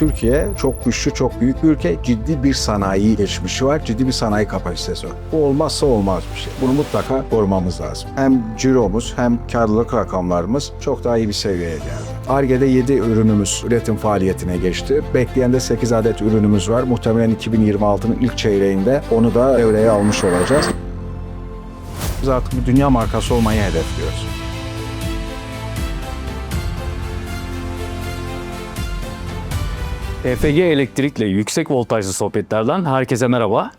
Türkiye çok güçlü, çok büyük bir ülke. Ciddi bir sanayi geçmişi var, ciddi bir sanayi kapasitesi var. Bu olmazsa olmaz bir şey. Bunu mutlaka korumamız lazım. Hem ciromuz hem karlılık rakamlarımız çok daha iyi bir seviyeye geldi. Arge'de 7 ürünümüz üretim faaliyetine geçti. Bekleyen de 8 adet ürünümüz var. Muhtemelen 2026'nın ilk çeyreğinde onu da devreye almış olacağız. Biz artık bir dünya markası olmayı hedefliyoruz. EFG Elektrik'le yüksek voltajlı sohbetlerden herkese merhaba.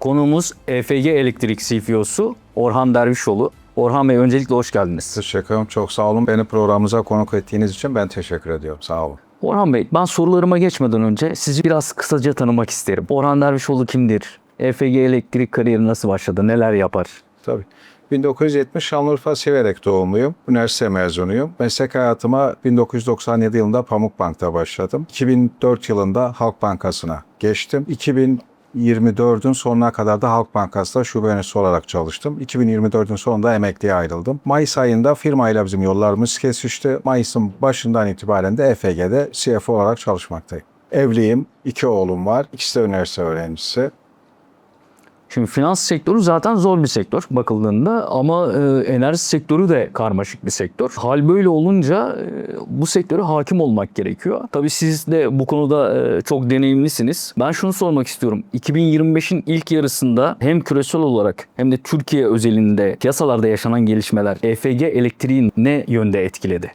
Konuğumuz EFG Elektrik CFO'su Orhan Dervişoğlu. Orhan Bey öncelikle hoş geldiniz. Teşekkür ederim. Çok sağ olun. Beni programımıza konuk ettiğiniz için ben teşekkür ediyorum. Sağ olun. Orhan Bey ben sorularıma geçmeden önce sizi biraz kısaca tanımak isterim. Orhan Dervişoğlu kimdir? EFG Elektrik kariyeri nasıl başladı? Neler yapar? Tabii. 1970 Şanlıurfa Siverek doğumluyum. Üniversite mezunuyum. Meslek hayatıma 1997 yılında Pamukbank'ta başladım. 2004 yılında Halk Bankası'na geçtim. 2024'ün sonuna kadar da Halk Bankası'da şube yöneticisi olarak çalıştım. 2024'ün sonunda emekliye ayrıldım. Mayıs ayında firmayla bizim yollarımız kesişti. Mayıs'ın başından itibaren de EFG'de CFO olarak çalışmaktayım. Evliyim, iki oğlum var. İkisi de üniversite öğrencisi. Şimdi finans sektörü zaten zor bir sektör bakıldığında ama e, enerji sektörü de karmaşık bir sektör. Hal böyle olunca e, bu sektöre hakim olmak gerekiyor. Tabii siz de bu konuda e, çok deneyimlisiniz. Ben şunu sormak istiyorum. 2025'in ilk yarısında hem küresel olarak hem de Türkiye özelinde piyasalarda yaşanan gelişmeler EFG elektriğin ne yönde etkiledi?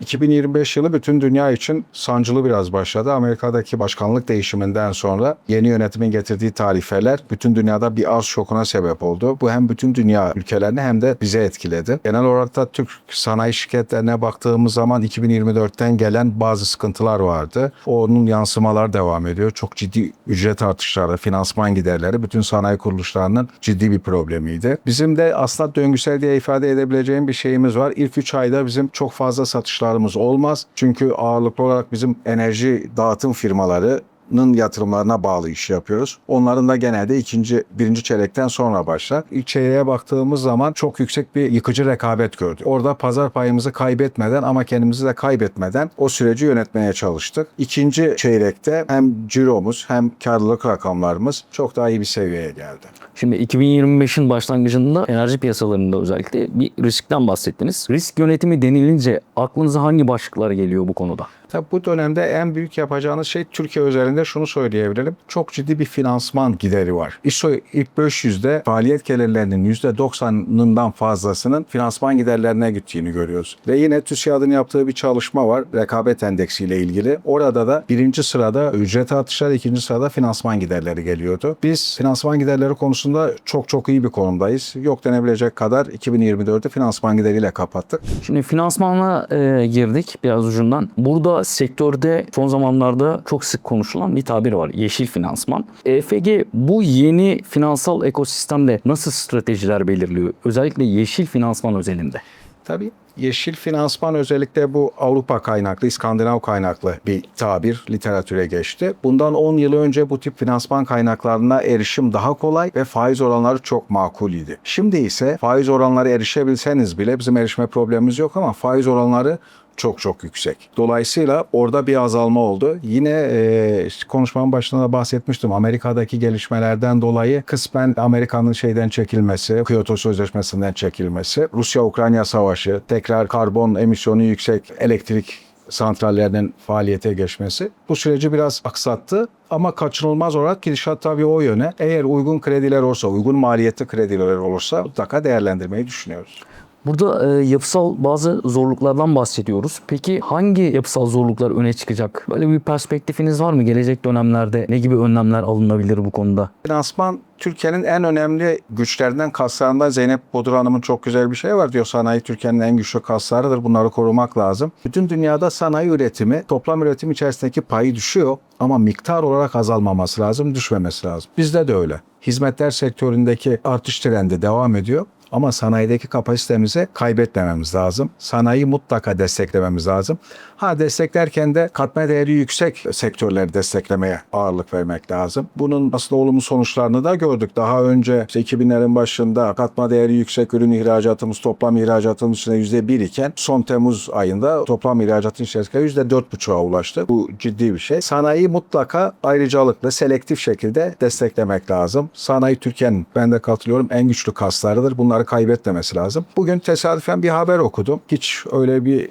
2025 yılı bütün dünya için sancılı biraz başladı. Amerika'daki başkanlık değişiminden sonra yeni yönetimin getirdiği tarifeler bütün dünyada bir arz şokuna sebep oldu. Bu hem bütün dünya ülkelerini hem de bize etkiledi. Genel olarak da Türk sanayi şirketlerine baktığımız zaman 2024'ten gelen bazı sıkıntılar vardı. Onun yansımalar devam ediyor. Çok ciddi ücret artışları, finansman giderleri bütün sanayi kuruluşlarının ciddi bir problemiydi. Bizim de aslında döngüsel diye ifade edebileceğim bir şeyimiz var. İlk 3 ayda bizim çok fazla satışlarımız olmaz. Çünkü ağırlıklı olarak bizim enerji dağıtım firmaları yatırımlarına bağlı iş yapıyoruz. Onların da genelde ikinci, birinci çeyrekten sonra başlar. İlk çeyreğe baktığımız zaman çok yüksek bir yıkıcı rekabet gördük. Orada pazar payımızı kaybetmeden ama kendimizi de kaybetmeden o süreci yönetmeye çalıştık. İkinci çeyrekte hem ciromuz hem karlılık rakamlarımız çok daha iyi bir seviyeye geldi. Şimdi 2025'in başlangıcında enerji piyasalarında özellikle bir riskten bahsettiniz. Risk yönetimi denilince aklınıza hangi başlıklar geliyor bu konuda? Tabii bu dönemde en büyük yapacağınız şey Türkiye özelinde şunu söyleyebilirim. Çok ciddi bir finansman gideri var. ISO ilk 500'de faaliyet gelirlerinin %90'ından fazlasının finansman giderlerine gittiğini görüyoruz. Ve yine TÜSİAD'ın yaptığı bir çalışma var rekabet endeksiyle ilgili. Orada da birinci sırada ücret artışları, ikinci sırada finansman giderleri geliyordu. Biz finansman giderleri konusunda çok çok iyi bir konumdayız. Yok denebilecek kadar 2024'ü finansman gideriyle kapattık. Şimdi finansmanla e, girdik biraz ucundan. Burada sektörde son zamanlarda çok sık konuşulan bir tabir var. Yeşil finansman. EFG bu yeni finansal ekosistemde nasıl stratejiler belirliyor? Özellikle yeşil finansman özelinde. Tabii yeşil finansman özellikle bu Avrupa kaynaklı, İskandinav kaynaklı bir tabir literatüre geçti. Bundan 10 yıl önce bu tip finansman kaynaklarına erişim daha kolay ve faiz oranları çok makul idi. Şimdi ise faiz oranları erişebilseniz bile bizim erişme problemimiz yok ama faiz oranları çok çok yüksek. Dolayısıyla orada bir azalma oldu. Yine e, konuşmanın başında da bahsetmiştim. Amerika'daki gelişmelerden dolayı kısmen Amerika'nın şeyden çekilmesi, Kyoto Sözleşmesi'nden çekilmesi, Rusya-Ukrayna savaşı, tekrar karbon emisyonu yüksek elektrik santrallerinin faaliyete geçmesi bu süreci biraz aksattı ama kaçınılmaz olarak gidişat tabii o yöne. Eğer uygun krediler olursa, uygun maliyetli krediler olursa mutlaka değerlendirmeyi düşünüyoruz. Burada e, yapısal bazı zorluklardan bahsediyoruz. Peki hangi yapısal zorluklar öne çıkacak? Böyle bir perspektifiniz var mı? Gelecek dönemlerde ne gibi önlemler alınabilir bu konuda? Finansman Türkiye'nin en önemli güçlerinden kaslarından Zeynep Bodur Hanım'ın çok güzel bir şey var diyor. Sanayi Türkiye'nin en güçlü kaslarıdır. Bunları korumak lazım. Bütün dünyada sanayi üretimi toplam üretim içerisindeki payı düşüyor ama miktar olarak azalmaması lazım, düşmemesi lazım. Bizde de öyle. Hizmetler sektöründeki artış trendi devam ediyor. Ama sanayideki kapasitemizi kaybetmememiz lazım. Sanayi mutlaka desteklememiz lazım. Ha desteklerken de katma değeri yüksek sektörleri desteklemeye ağırlık vermek lazım. Bunun aslında olumlu sonuçlarını da gördük. Daha önce işte 2000'lerin başında katma değeri yüksek ürün ihracatımız toplam ihracatımız içinde %1 iken son Temmuz ayında toplam ihracatın içerisinde %4,5'a ulaştı. Bu ciddi bir şey. Sanayi mutlaka ayrıcalıklı, selektif şekilde desteklemek lazım. Sanayi Türkiye'nin ben de katılıyorum en güçlü kaslarıdır. Bunları kaybetmemesi lazım. Bugün tesadüfen bir haber okudum. Hiç öyle bir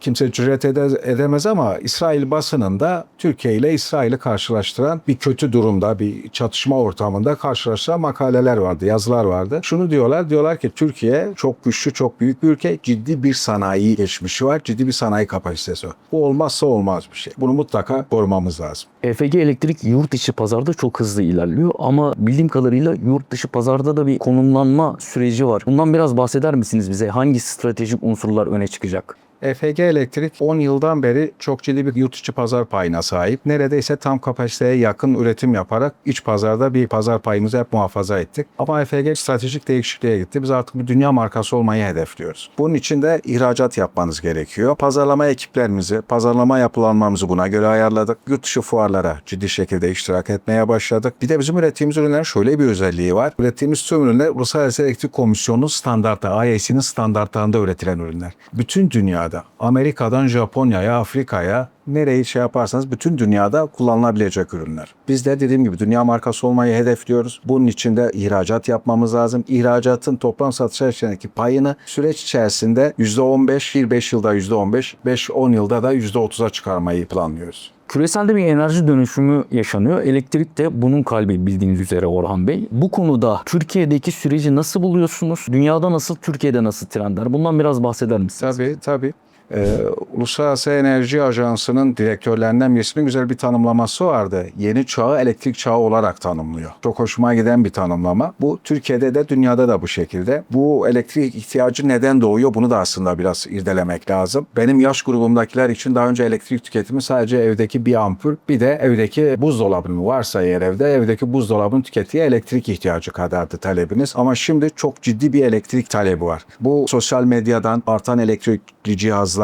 kimse cüret ede- edemez ama İsrail basınında Türkiye ile İsrail'i karşılaştıran bir kötü durumda, bir çatışma ortamında karşılaştıran makaleler vardı, yazılar vardı. Şunu diyorlar, diyorlar ki Türkiye çok güçlü, çok büyük bir ülke, ciddi bir sanayi geçmişi var, ciddi bir sanayi kapasitesi var. Bu olmazsa olmaz bir şey. Bunu mutlaka korumamız lazım. EFG Elektrik yurt içi pazarda çok hızlı ilerliyor ama bildiğim kadarıyla yurt dışı pazarda da bir konumlanma süreci var. Bundan biraz bahseder misiniz bize? Hangi stratejik unsurlar öne çıkacak? EFG Elektrik 10 yıldan beri çok ciddi bir yurt içi pazar payına sahip. Neredeyse tam kapasiteye yakın üretim yaparak iç pazarda bir pazar payımızı hep muhafaza ettik. Ama EFG stratejik değişikliğe gitti. Biz artık bir dünya markası olmayı hedefliyoruz. Bunun için de ihracat yapmanız gerekiyor. Pazarlama ekiplerimizi, pazarlama yapılanmamızı buna göre ayarladık. Yurt dışı fuarlara ciddi şekilde iştirak etmeye başladık. Bir de bizim ürettiğimiz ürünlerin şöyle bir özelliği var. Ürettiğimiz tüm ürünler Uluslararası Elektrik Komisyonu'nun standartı, IAC'nin standartlarında üretilen ürünler. Bütün dünyada, Amerika'dan Japonya'ya, Afrika'ya, nereyi şey yaparsanız bütün dünyada kullanılabilecek ürünler. Biz de dediğim gibi dünya markası olmayı hedefliyoruz. Bunun için de ihracat yapmamız lazım. İhracatın toplam satışlar içindeki payını süreç içerisinde %15, bir 5 yılda %15, 5-10 yılda da %30'a çıkarmayı planlıyoruz. Küreselde bir enerji dönüşümü yaşanıyor. Elektrik de bunun kalbi bildiğiniz üzere Orhan Bey. Bu konuda Türkiye'deki süreci nasıl buluyorsunuz? Dünyada nasıl, Türkiye'de nasıl trendler? Bundan biraz bahseder misiniz? Tabii tabii. Ee, Uluslararası Enerji Ajansı'nın direktörlerinden birisinin güzel bir tanımlaması vardı. Yeni çağı elektrik çağı olarak tanımlıyor. Çok hoşuma giden bir tanımlama. Bu Türkiye'de de dünyada da bu şekilde. Bu elektrik ihtiyacı neden doğuyor bunu da aslında biraz irdelemek lazım. Benim yaş grubumdakiler için daha önce elektrik tüketimi sadece evdeki bir ampul bir de evdeki buzdolabı varsa eğer evde evdeki buzdolabının tükettiği elektrik ihtiyacı kadardı talebiniz. Ama şimdi çok ciddi bir elektrik talebi var. Bu sosyal medyadan artan elektrikli cihazlar,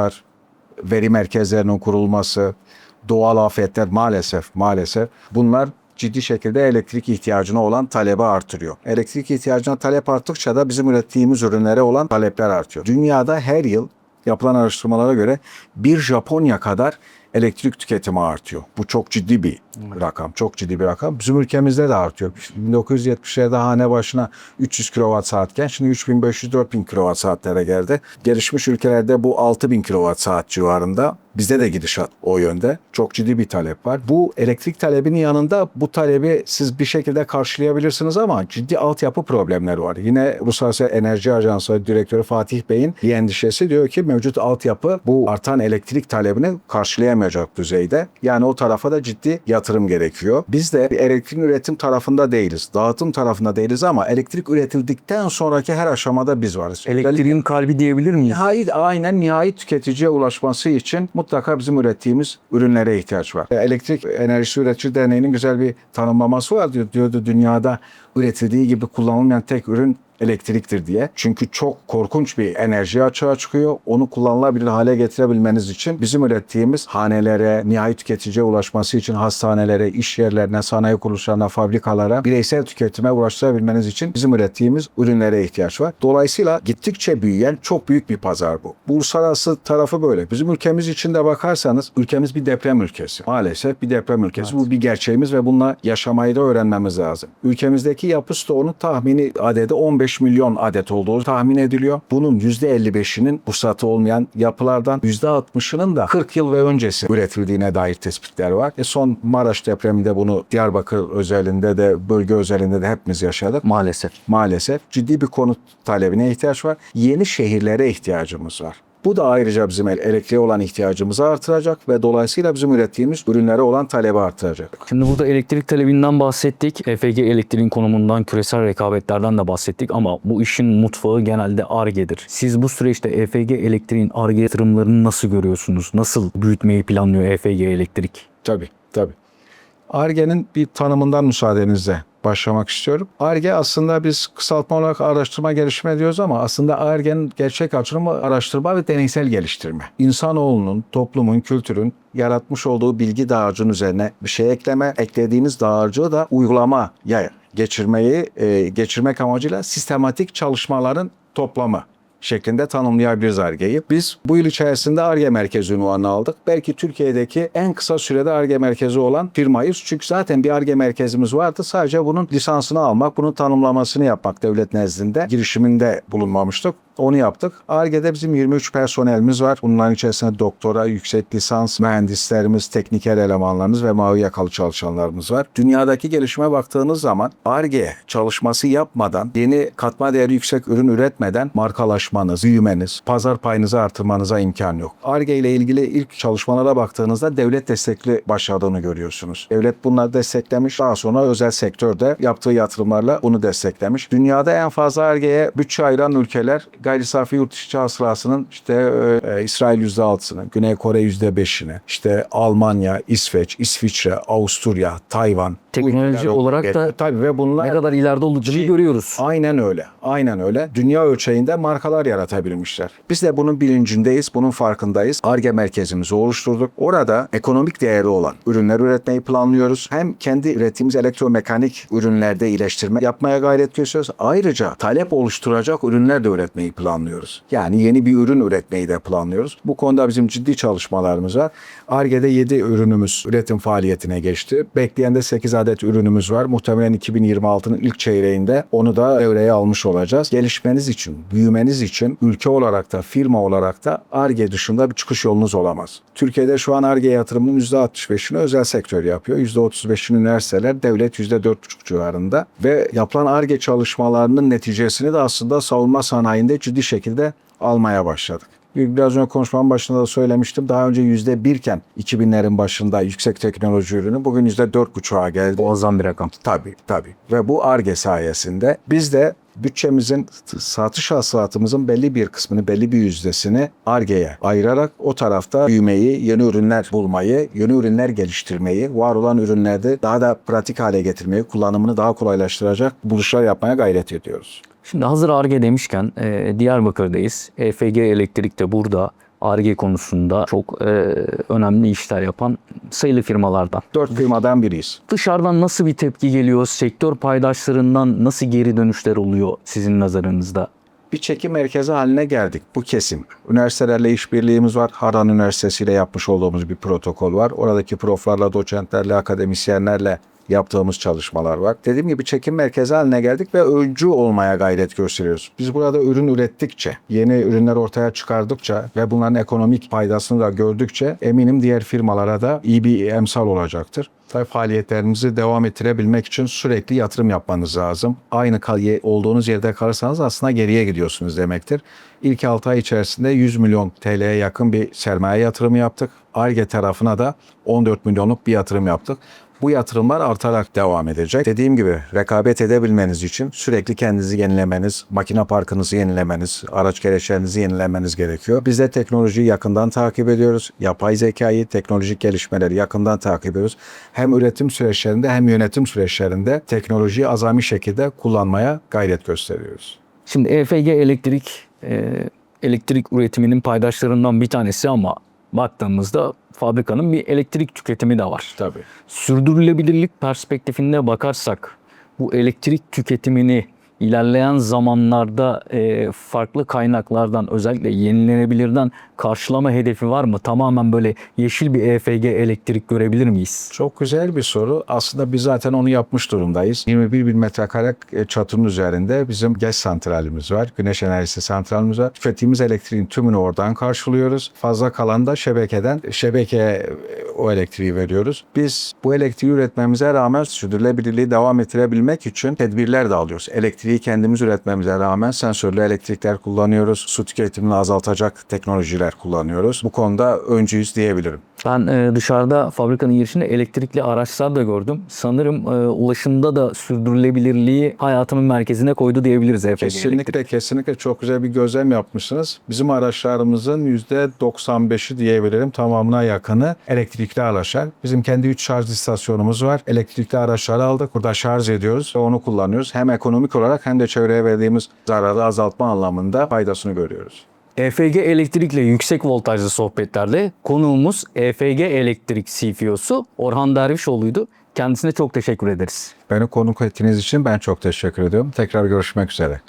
veri merkezlerinin kurulması, doğal afetler maalesef maalesef bunlar ciddi şekilde elektrik ihtiyacına olan talebi artırıyor. Elektrik ihtiyacına talep arttıkça da bizim ürettiğimiz ürünlere olan talepler artıyor. Dünyada her yıl yapılan araştırmalara göre bir Japonya kadar elektrik tüketimi artıyor. Bu çok ciddi bir rakam. Çok ciddi bir rakam. Bizim ülkemizde de artıyor. 1970'lerde hane başına 300 kWh saatken şimdi 3500-4000 kWh saatlere geldi. Gelişmiş ülkelerde bu 6000 kWh saat civarında. Bizde de gidişat o yönde. Çok ciddi bir talep var. Bu elektrik talebinin yanında bu talebi siz bir şekilde karşılayabilirsiniz ama ciddi altyapı problemleri var. Yine Uluslararası Enerji Ajansı Direktörü Fatih Bey'in bir endişesi diyor ki mevcut altyapı bu artan elektrik talebini karşılayamayacak düzeyde. Yani o tarafa da ciddi yatırım gerekiyor. Biz de elektrik üretim tarafında değiliz. Dağıtım tarafında değiliz ama elektrik üretildikten sonraki her aşamada biz varız. Elektriğin kalbi diyebilir miyiz? Nihai, aynen nihai tüketiciye ulaşması için mutlaka bizim ürettiğimiz ürünlere ihtiyaç var. Elektrik Enerjisi Üretici Derneği'nin güzel bir tanımlaması var diyor, diyordu dünyada üretildiği gibi kullanılmayan tek ürün elektriktir diye. Çünkü çok korkunç bir enerji açığa çıkıyor. Onu kullanılabilir hale getirebilmeniz için bizim ürettiğimiz hanelere, nihai tüketiciye ulaşması için hastanelere, iş yerlerine, sanayi kuruluşlarına, fabrikalara, bireysel tüketime ulaştırabilmeniz için bizim ürettiğimiz ürünlere ihtiyaç var. Dolayısıyla gittikçe büyüyen çok büyük bir pazar bu. Bu uluslararası tarafı böyle. Bizim ülkemiz için de bakarsanız ülkemiz bir deprem ülkesi. Maalesef bir deprem ülkesi. Bu bir gerçeğimiz ve bununla yaşamayı da öğrenmemiz lazım. Ülkemizdeki yapı stoğunun tahmini adedi 15 milyon adet olduğu tahmin ediliyor. Bunun %55'inin ruhsatı olmayan yapılardan %60'ının da 40 yıl ve öncesi üretildiğine dair tespitler var. E son Maraş depreminde bunu Diyarbakır özelinde de bölge özelinde de hepimiz yaşadık. Maalesef. Maalesef ciddi bir konut talebine ihtiyaç var. Yeni şehirlere ihtiyacımız var. Bu da ayrıca bizim el- elektriğe olan ihtiyacımızı artıracak ve dolayısıyla bizim ürettiğimiz ürünlere olan talebi artıracak. Şimdi burada elektrik talebinden bahsettik. EFG elektriğin konumundan, küresel rekabetlerden de bahsettik ama bu işin mutfağı genelde ARGE'dir. Siz bu süreçte EFG elektriğin ARGE yatırımlarını nasıl görüyorsunuz? Nasıl büyütmeyi planlıyor EFG elektrik? Tabii, tabii. Arge'nin bir tanımından müsaadenizle başlamak istiyorum. ARGE aslında biz kısaltma olarak araştırma geliştirme diyoruz ama aslında ARGE'nin gerçek açılımı araştırma ve deneysel geliştirme. İnsanoğlunun, toplumun, kültürün yaratmış olduğu bilgi dağarcığının üzerine bir şey ekleme, eklediğiniz dağarcığı da uygulamaya geçirmeyi e, geçirmek amacıyla sistematik çalışmaların toplamı şeklinde tanımlayabiliriz ARGE'yi. Biz bu yıl içerisinde ARGE merkezi unvanını aldık. Belki Türkiye'deki en kısa sürede ARGE merkezi olan firmayız. Çünkü zaten bir ARGE merkezimiz vardı. Sadece bunun lisansını almak, bunun tanımlamasını yapmak devlet nezdinde girişiminde bulunmamıştık. Onu yaptık. ARGE'de bizim 23 personelimiz var. Bunların içerisinde doktora, yüksek lisans mühendislerimiz, tekniker elemanlarımız ve mavi yakalı çalışanlarımız var. Dünyadaki gelişime baktığınız zaman ARGE çalışması yapmadan, yeni katma değeri yüksek ürün üretmeden markalaşmanız, büyümeniz, pazar payınızı artırmanıza imkan yok. ARGE ile ilgili ilk çalışmalara baktığınızda devlet destekli başladığını görüyorsunuz. Devlet bunları desteklemiş. Daha sonra özel sektör de yaptığı yatırımlarla bunu desteklemiş. Dünyada en fazla ARGE'ye bütçe ayıran ülkeler gayri safi yurt içi hasılasının işte e, İsrail %6'sını, Güney Kore %5'ini, işte Almanya, İsveç, İsviçre, Avusturya, Tayvan. Teknoloji olarak da tabii ve bunlar Ne kadar ileride olacağını Şey- görüyoruz. Aynen öyle. Aynen öyle. Dünya ölçeğinde markalar yaratabilmişler. Biz de bunun bilincindeyiz, bunun farkındayız. ARGE merkezimizi oluşturduk. Orada ekonomik değeri olan ürünler üretmeyi planlıyoruz. Hem kendi ürettiğimiz elektromekanik ürünlerde iyileştirme yapmaya gayret gösteriyoruz. Ayrıca talep oluşturacak ürünler de üretmeyi planlıyoruz. Yani yeni bir ürün üretmeyi de planlıyoruz. Bu konuda bizim ciddi çalışmalarımız var. ARGE'de 7 ürünümüz üretim faaliyetine geçti. Bekleyen de 8 adet ürünümüz var. Muhtemelen 2026'nın ilk çeyreğinde onu da devreye almış olacağız. Gelişmeniz için, büyümeniz için ülke olarak da firma olarak da ARGE dışında bir çıkış yolunuz olamaz. Türkiye'de şu an ARGE yatırımının %65'ini özel sektör yapıyor. %35'ini üniversiteler, devlet %4,5 civarında. Ve yapılan ARGE çalışmalarının neticesini de aslında savunma sanayinde ciddi şekilde almaya başladık. Biraz önce konuşmamın başında da söylemiştim. Daha önce yüzde birken 2000'lerin başında yüksek teknoloji ürünü bugün yüzde dört buçuğa geldi. Muazzam bir rakam. Tabii tabii. Ve bu ARGE sayesinde biz de bütçemizin, satış hasılatımızın belli bir kısmını, belli bir yüzdesini ARGE'ye ayırarak o tarafta büyümeyi, yeni ürünler bulmayı, yeni ürünler geliştirmeyi, var olan ürünlerde daha da pratik hale getirmeyi, kullanımını daha kolaylaştıracak buluşlar yapmaya gayret ediyoruz. Şimdi hazır ARGE demişken e, Diyarbakır'dayız. EFG Elektrik de burada. ARGE konusunda çok e, önemli işler yapan sayılı firmalardan. Dört firmadan biriyiz. Dışarıdan nasıl bir tepki geliyor? Sektör paydaşlarından nasıl geri dönüşler oluyor sizin nazarınızda? bir çekim merkezi haline geldik. Bu kesim. Üniversitelerle işbirliğimiz var. Harran Üniversitesi ile yapmış olduğumuz bir protokol var. Oradaki proflarla, doçentlerle, akademisyenlerle yaptığımız çalışmalar var. Dediğim gibi çekim merkezi haline geldik ve öncü olmaya gayret gösteriyoruz. Biz burada ürün ürettikçe, yeni ürünler ortaya çıkardıkça ve bunların ekonomik faydasını da gördükçe eminim diğer firmalara da iyi bir emsal olacaktır. Tabii faaliyetlerimizi devam ettirebilmek için sürekli yatırım yapmanız lazım. Aynı kal- olduğunuz yerde kalırsanız aslında geriye gidiyorsunuz demektir. İlk 6 ay içerisinde 100 milyon TL'ye yakın bir sermaye yatırımı yaptık. ARGE tarafına da 14 milyonluk bir yatırım yaptık. Bu yatırımlar artarak devam edecek. Dediğim gibi rekabet edebilmeniz için sürekli kendinizi yenilemeniz, makine parkınızı yenilemeniz, araç gereçlerinizi yenilemeniz gerekiyor. Biz de teknolojiyi yakından takip ediyoruz. Yapay zekayı, teknolojik gelişmeleri yakından takip ediyoruz. Hem üretim süreçlerinde hem yönetim süreçlerinde teknolojiyi azami şekilde kullanmaya gayret gösteriyoruz. Şimdi EFG Elektrik e, elektrik üretiminin paydaşlarından bir tanesi ama baktığımızda fabrikanın bir elektrik tüketimi de var. Tabii. Sürdürülebilirlik perspektifinde bakarsak bu elektrik tüketimini ilerleyen zamanlarda e, farklı kaynaklardan özellikle yenilenebilirden karşılama hedefi var mı? Tamamen böyle yeşil bir EFG elektrik görebilir miyiz? Çok güzel bir soru. Aslında biz zaten onu yapmış durumdayız. 21 bin metrekare e, çatının üzerinde bizim gaz santralimiz var. Güneş enerjisi santralimiz var. Tükettiğimiz elektriğin tümünü oradan karşılıyoruz. Fazla kalan da şebekeden şebekeye o elektriği veriyoruz. Biz bu elektriği üretmemize rağmen sürdürülebilirliği devam ettirebilmek için tedbirler de alıyoruz. Elektriği EFG'yi kendimiz üretmemize rağmen sensörlü elektrikler kullanıyoruz. Su tüketimini azaltacak teknolojiler kullanıyoruz. Bu konuda öncüyüz diyebilirim. Ben e, dışarıda fabrikanın girişinde elektrikli araçlar da gördüm. Sanırım e, ulaşımda da sürdürülebilirliği hayatımın merkezine koydu diyebiliriz EFG Elektrik. Kesinlikle kesinlikle çok güzel bir gözlem yapmışsınız. Bizim araçlarımızın %95'i diyebilirim tamamına yakını elektrikli araçlar. Bizim kendi 3 şarj istasyonumuz var. Elektrikli araçları aldık. Burada şarj ediyoruz ve onu kullanıyoruz. Hem ekonomik olarak hem de çevreye verdiğimiz zararı azaltma anlamında faydasını görüyoruz. EFG Elektrik'le yüksek voltajlı sohbetlerde konuğumuz EFG Elektrik CFO'su Orhan Dervişoğlu'ydu. Kendisine çok teşekkür ederiz. Beni konuk ettiğiniz için ben çok teşekkür ediyorum. Tekrar görüşmek üzere.